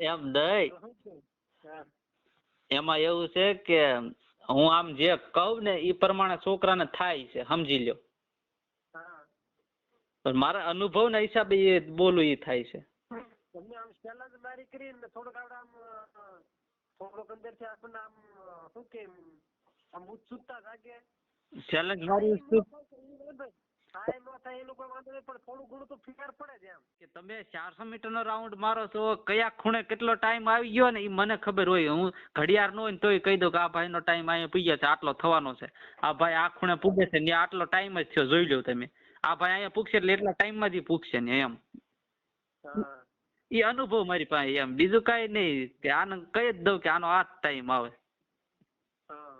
એમ નહીં. એમાં એવું છે કે હું આમ જે કહું ને એ પ્રમાણે છોકરાને થાય છે સમજી લ્યો. પણ મારા અનુભવના હિસાબે એ બોલું એ થાય છે. તમને આમ સહેલા જ મારી કરીને થોડુંક આપણે આમ અ, થોડુંક અંદરથી આપણને આમ શું કે આમ ઉત્સુકતા જાગે. ચેલેન્જ મારી થાય ન થાય એ લોકો વાંધો નહીં પણ થોડું ઘણું તો ફેર પડે જ એમ. કે તમે ચારસો મીટર નો રાઉન્ડ મારો છો કયા ખૂણે કેટલો ટાઈમ આવી ગયો ને એ મને ખબર હોય. હું ઘડિયાળ નો હોય ને તોય કહી દઉં કે આ ભાઈ નો ટાઈમ અહીંયા પૂગ્યો છે આટલો થવાનો છે. આ ભાઈ આ ખૂણે પૂગે છે ને આટલો ટાઈમ જ થયો જોઈ લો તમે. આ ભાઈ અહીંયા પૂગશે એટલે એટલા ટાઈમમાં જ પૂગશે ને એમ. એ અનુભવ મારી પાસે એમ. બીજું કાંઈ નહીં કે આને કહી જ દઉં કે આનો આ ટાઈમ આવે હા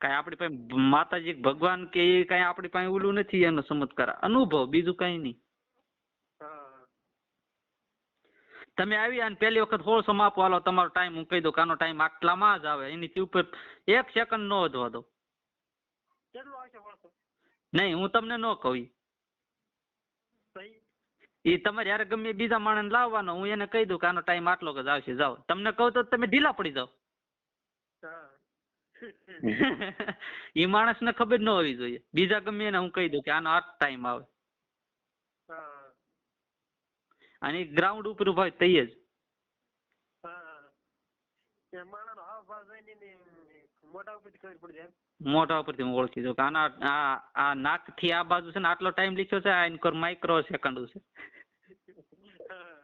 કાંઈ આપણી પાસે માતાજી ભગવાન કે એ કાંઈ આપણી પાસે ઓલું નથી એનો ચમત્કાર અનુભવ બીજું કાંઈ નહીં. તમે આવી અને પહેલી વખત હોળ માપો હાલો તમારો ટાઈમ હું કહી દઉં કે આનો ટાઈમ આટલામાં જ આવે એની ઉપર એક સેકન્ડ નો વધવા દો. નહીં હું તમને ન કહું એ તમારે યાર ગમે બીજા માણસને લાવવાનો હું એને કહી દઉં કે આનો ટાઈમ આટલો જ આવશે જાઓ. તમને કહું તો તમે ઢીલા પડી જાઓ. એ માણસને ખબર ન હોવી જોઈએ. બીજા ગમે એને હું કહી દઉં કે આનો આ ટાઈમ આવે. અને ગ્રાઉન્ડ ઉપર ઊભા હોય તઈ જ. મોટા ઉપરથી હું ઓળખી દઉં કે આના આ આ નાકથી આ બાજુ છે ને આટલો ટાઈમ લખ્યો છે આ એનકોર માઇક્રો સેકન્ડ છે. હા.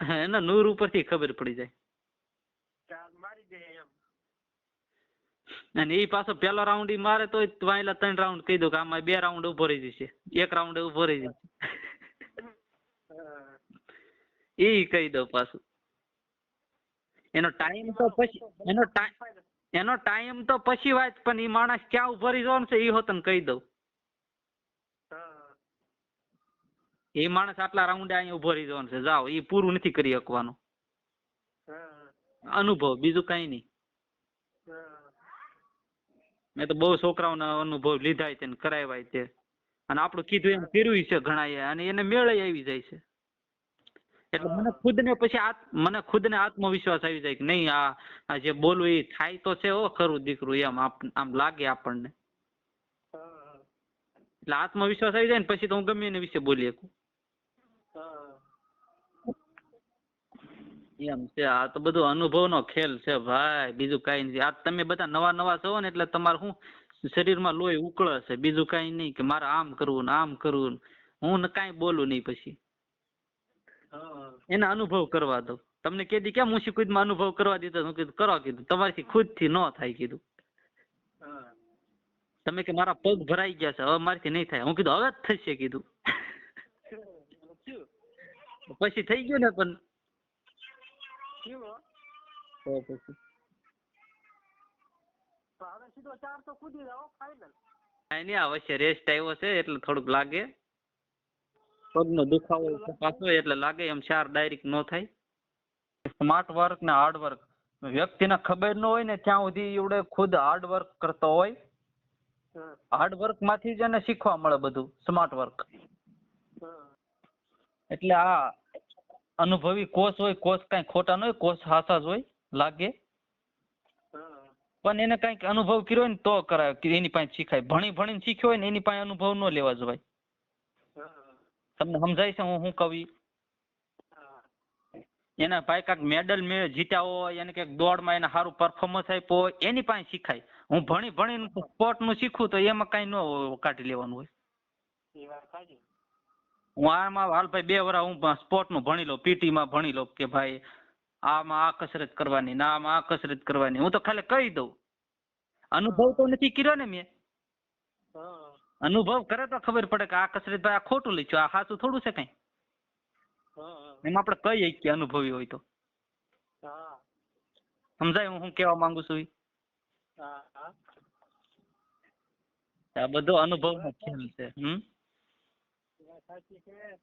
એના નૂર ઉપરથી ખબર પડી જાય. મારી જાય એમ. અને એ પાછો પેલો રાઉન્ડ ઈ મારે તો વાયલા ત્રણ રાઉન્ડ કહી દઉં કે આમાં બે રાઉન્ડ ઊભો રહી જશે. એક રાઉન્ડ ઊભો રહી જશે. એ કહી દઉં પાછું. એનો ટાઈમ તો પછી એનો ટાઈમ એનો ટાઈમ તો પછી વાત પણ એ માણસ ક્યાં ઊભો રહી જવાનો છે એ હો તને કહી દઉં. એ માણસ આટલા રાઉન્ડે અહીંયા ઊભો રહી જવાનો છે. જાઓ એ પૂરું નથી કરી શકવાનું. અનુભવ બીજું કઈ નહીં. મેં તો બહુ છોકરાઓના અનુભવ લીધા છે ને કરાવ્યા છે. અને આપણું કીધું એમ કર્યું છે ઘણા અને એને મેળે આવી જાય છે. એટલે મને ખુદને પછી આત મને ખુદને આત્મવિશ્વાસ આવી જાય કે નહીં આ આ જે બોલવું એ થાય તો છે ઓ ખરું દીકરું એમ આમ લાગે આપણને. એટલે આત્મવિશ્વાસ આવી જાય ને પછી તો હું ગમે એને વિશે બોલી શકું હા એમ છે. આ તો બધું અનુભવનો ખેલ છે ભાઈ. બીજું કાંઈ નથી. આ તમે બધા નવા નવા છો ને એટલે તમારે શું શરીરમાં લોહી ઉકળે છે. બીજું કાંઈ નહીં કે મારે આમ કરવું ને આમ કરવું હું ને કાંઈ બોલું નહીં પછી. એના અનુભવ કરવા દો તમને કેદી કેમ હું શીખુદમાં અનુભવ કરવા દીધો? હું કીધું કરો કીધું. તમારાથી ખુદથી ન થાય કીધું. તમે કે મારા પગ ભરાઈ ગયા છે. હવે મારાથી નહીં થાય. હું કીધું હવે જ થશે કીધું. પછી થઈ ગયું ને પણ? તો પછી. હવે સીધો ચાર તો કૂદી જાઓ ફાઇનલ કાંઈ નહીં આ રેસ્ટ આવ્યો છે એટલે થોડુંક લાગે. પગનો દુખાવો પાછો એટલે લાગે એમ ચાર ડાયરેક્ટ ન થાય. સ્માર્ટ વર્ક ને હાર્ડ વર્ક વ્યક્તિને ખબર ન હોય ને ત્યાં સુધી એવડે ખુદ હાર્ડ વર્ક કરતો હોય. હાર્ડ વર્કમાંથી જ એને શીખવા મળે બધું સ્માર્ટ વર્ક એટલે આ અનુભવી કોચ હોય કોચ કઈ ખોટા ન હોય કોચ હાસા જ હોય લાગે. પણ એને કંઈક અનુભવ કર્યો હોય ને તો કરાય એની પાસે શીખાય. ભણી ભણીને શીખ્યો હોય ને એની પાસે અનુભવ ન લેવા જવાય. તમને સમજાય છે હું શું કવિ એના ભાઈ કાંઈક મેડલ મેળ જીત્યા હોય એને કંઈક દોડમાં એને સારું પરફોર્મન્સ આપ્યો હોય એની પાસે શીખાય. હું ભણી ભણીને સ્પોર્ટનું શીખું તો એમાં કાંઈ ન કાઢી લેવાનું હોય. એ વાત સાચી. હું આમાં હાલ ભાઈ બે વરા હું સ્પોર્ટનું ભણી લઉં પીટીમાં ભણી લઉં કે ભાઈ આમાં આ કસરત કરવાની ના આમાં આ કસરત કરવાની. હું તો ખાલી કહી દઉં. અનુભવ તો નથી કર્યો ને મેં. અનુભવ કરે તો ખબર પડે કે આ કસરત ભાઈ આ ખોટું લીધું આ સાચું થોડું છે કઈ? એમાં આપણે કહીએ કે અનુભવી હોય તો? હા. સમજાય હું શું કેવા માંગુ છું આ બધો અનુભવ ખેલ છે હમ? એ વાત સાચી છે